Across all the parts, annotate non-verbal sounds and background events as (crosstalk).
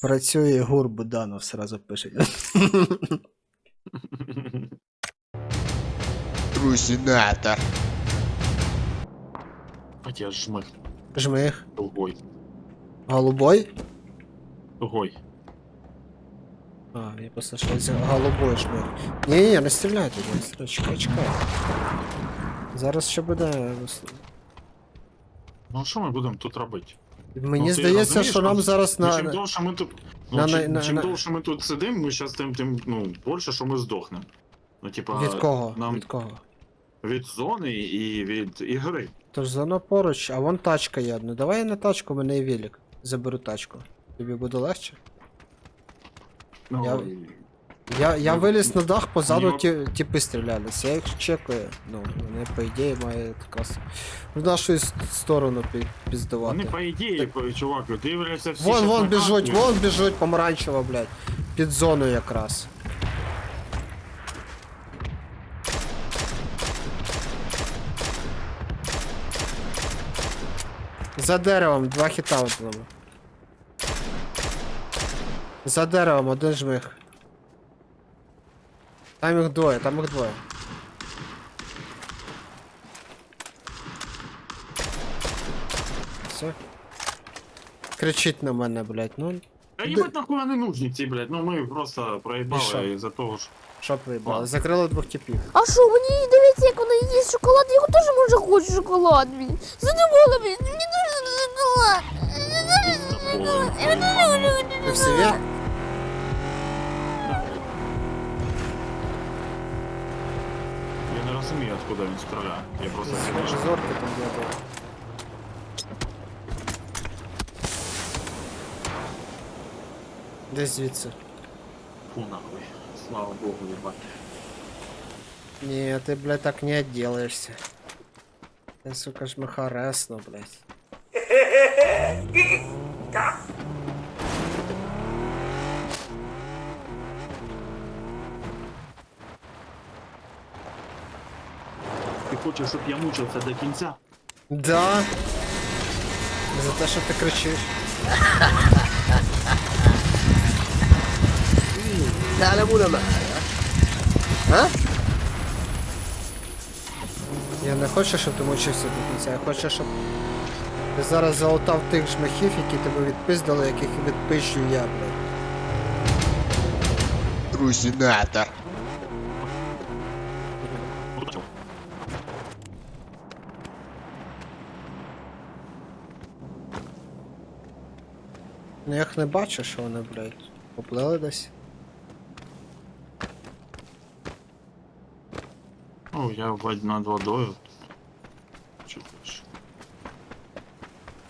Працює гур Буданов, сразу пише. Трусинатор. А я жмых. Жмих. Тугой. Голубой? Тугой. А, я просто що це голубой жмих. Ні, ні, не стріляй туди, не стріляй, чекай, чекай. Зараз ще буде. Ну що ми будемо тут робити? Мені ти здається, що нам ну, зараз Ну, на. чим довше ми тут. Ну, на- чим, на- чим на- довше ми тут сидимо, ми зараз тим, тим, ну, більше, що ми здохнемо. Ну, типа, Від кого? нам Від кого? від зони і від ігри. Тож зона поруч, а вон тачка є. Ну давай я на тачку, мене є велик. Заберу тачку. Тобі буде легше? Ну, Я- Я, я Ну, виліз на дах, позаду мені ті, тіпи стрілялись. Я їх чекаю. Ну, вони по ідеї має якраз в нашу с- сторону пі- піздувати. Вони, по ідеї, по- чувак, дивляться всі. Вон, щас вон на біжуть, карту. вон біжуть, помаранчево, блядь. Під зоною якраз. За деревом, два хіта одному. За деревом, один жмих. Там їх двоє, там їх двоє. Все. Кричить на мене, блядь, ну. Та їбать нахуй вони нужні ці, блядь. Ну ми просто І що? проїбали із-за того, що. Що проїбали? Закрили двох типів. А що, мені дивіться, як вона їсть шоколад, я його теж може хочу шоколад, блін. Задумала, блін, мені дуже шоколад. Я дуже люблю Ти в себе? розумію, откуда він стріляє. Я просто Схоже, зорки там бігає. Десь звідси. Фу нахуй. Слава Богу, їбать. Ні, ти, блядь, так не отделаешься. Ти, сука, ж махаресно, блядь. Ти хочеш, щоб я мучився до кінця? Да. За те, що ти кричиш. Dale muna ma. Ha? Я не хочу, щоб ти мучився до кінця. Я хочу, щоб ти зараз залутав тих жмахів, які тебе відпиздили, яких відпищу я, блядь. Трусинатор. Ну я їх не бачу, що вони, блядь, поплили десь. Ну, я вод- над водою. Чуєш.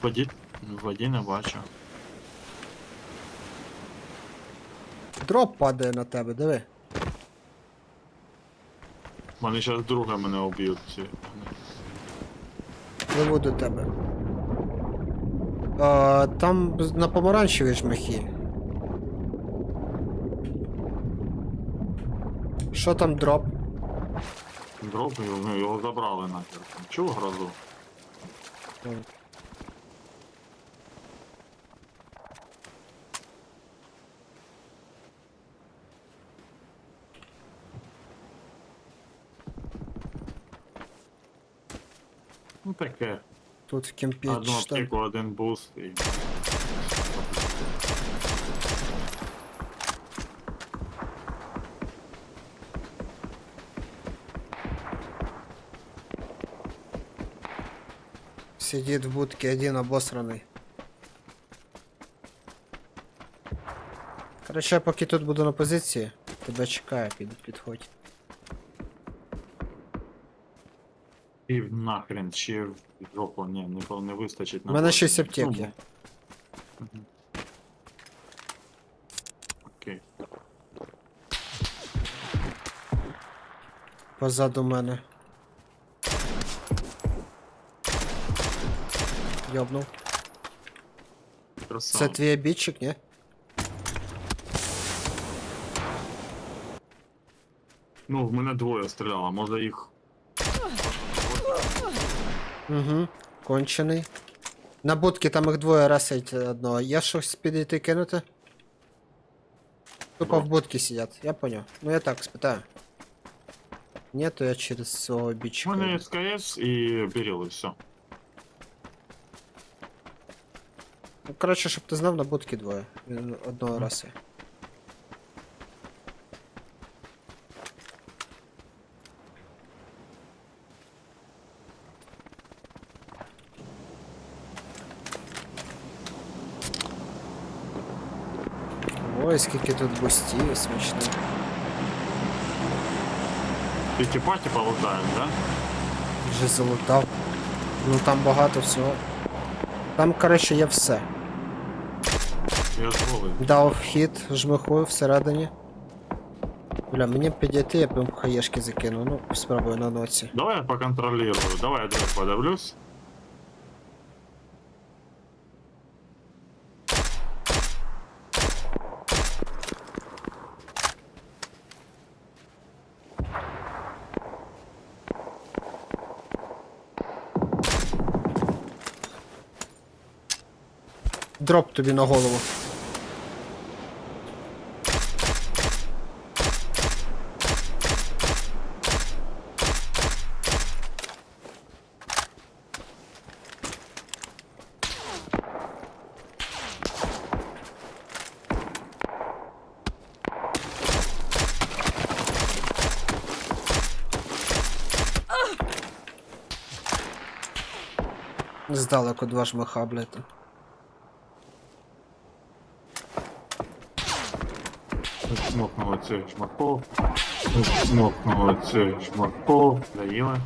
В воді, в воді не бачу. Дроп падає на тебе, диви. Вони зараз друга мене об'ють. Пливу до тебе. А, там на помаранчевій жмахі. Що там дроп? Дроп, його, ну, його забрали нахер. Чув грозу? Ну таке. Тут в кемпі Одну що там? аптеку, один буст і. Сидить в будке один обосраний. Короче, я поки тут буду на позиції, тебе чекаю, під, підходь. І нахрен ще в жопу, ні, не, не вистачить У мене 6 аптек є. Мгм. Окей. Позаду мене. Йобнув. Красава. Це твій обідчик, ні? Ну, в мене двоє стріляло, може їх. Угу. Кончений. На будки там їх двоє расить одного. Є щось підійти кинути? Тупо в будке сидят, я понял. Ну я так спитаю. Ні, то я через свого У бічка. мене СКС і Беріл, і все. Ну, коротше, щоб ти знав, на будки двоє. Він Одного разу. Ой, скільки тут бустів смачно. Піті-паті полутають, да? Вже залутав. Ну там багато всього. Там, коротше, є все. Я зголий. Дав вхід, жмихую всередині. Бля, мені підійти, я б їм хаєшки закинув. Ну, спробую на ноці. Давай я поконтролирую. Давай я двері подивлюсь. Дроп тобі на голову. Здалеку два жмиха, блядь. Смокнули цей шмаков. Смокнули цей шмаков. Доїли.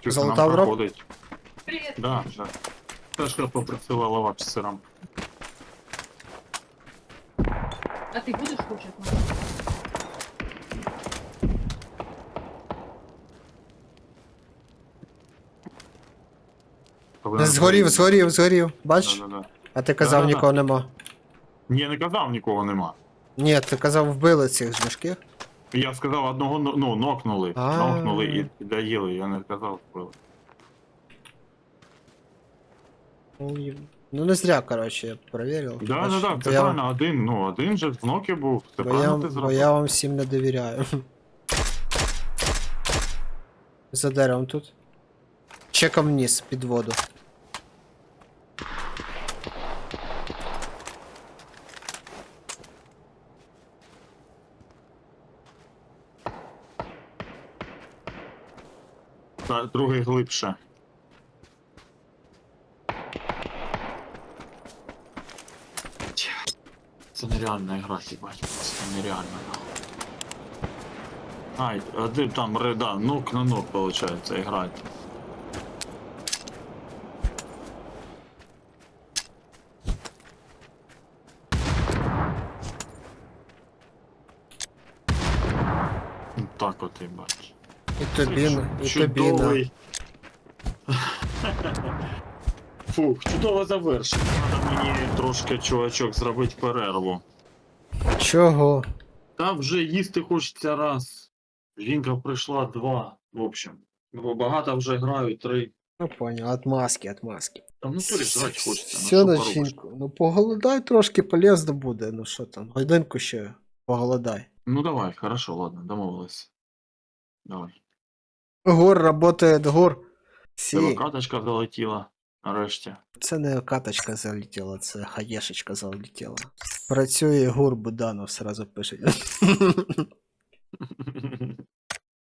Чисто нам Золота в рот? проходить. Да, да. Ташка попросила лаваш з сиром. А ты будешь кушать? Згорів, згорів, згорів. Бач? Да, да, да. А ти казав, Да-да-да. нікого нема. Ні, не казав, нікого нема. Ні, ти казав, вбили цих жмишків. Я сказав, одного ну, ну, нокнули. А. Нокнули і, і доїли, я не казав, вбили. Ну, і- Ну не зря, коротше, я перевірив. Да, да, да, бо це я- правильно, один, ну, один же в нокі був. Це Бо я, правильно ти бо зробив. я вам всім не довіряю. (laughs) За деревом тут. Чеком вниз, під воду. Та, другий глибше. Це нереально грати, їбать, просто нереально. Ай, а де там реда, нок на нок, играть. Ну, Так от, їбать. І тобі, на- і тобі на. Чудовий. Фух, чудове завершення. Треба мені трошки, чувачок, зробити перерву. Чого? Та вже їсти хочеться раз. Жінка прийшла два, в общем. Бо багато вже грають три. Ну понял, отмазки, отмазки. Там ну то жрать хочеться. Все ну, що поробиш? Ну поголодай трошки полезно буде. Ну що там, годинку ще поголодай. Ну давай, хорошо, ладно, домовились. Давай. Гор работает, гор. Сі. каточка залетіла. Нарешті. Це не каточка залетіла, це хаєшечка залетіла. Працює гур Буданов, сразу пише. (laughs)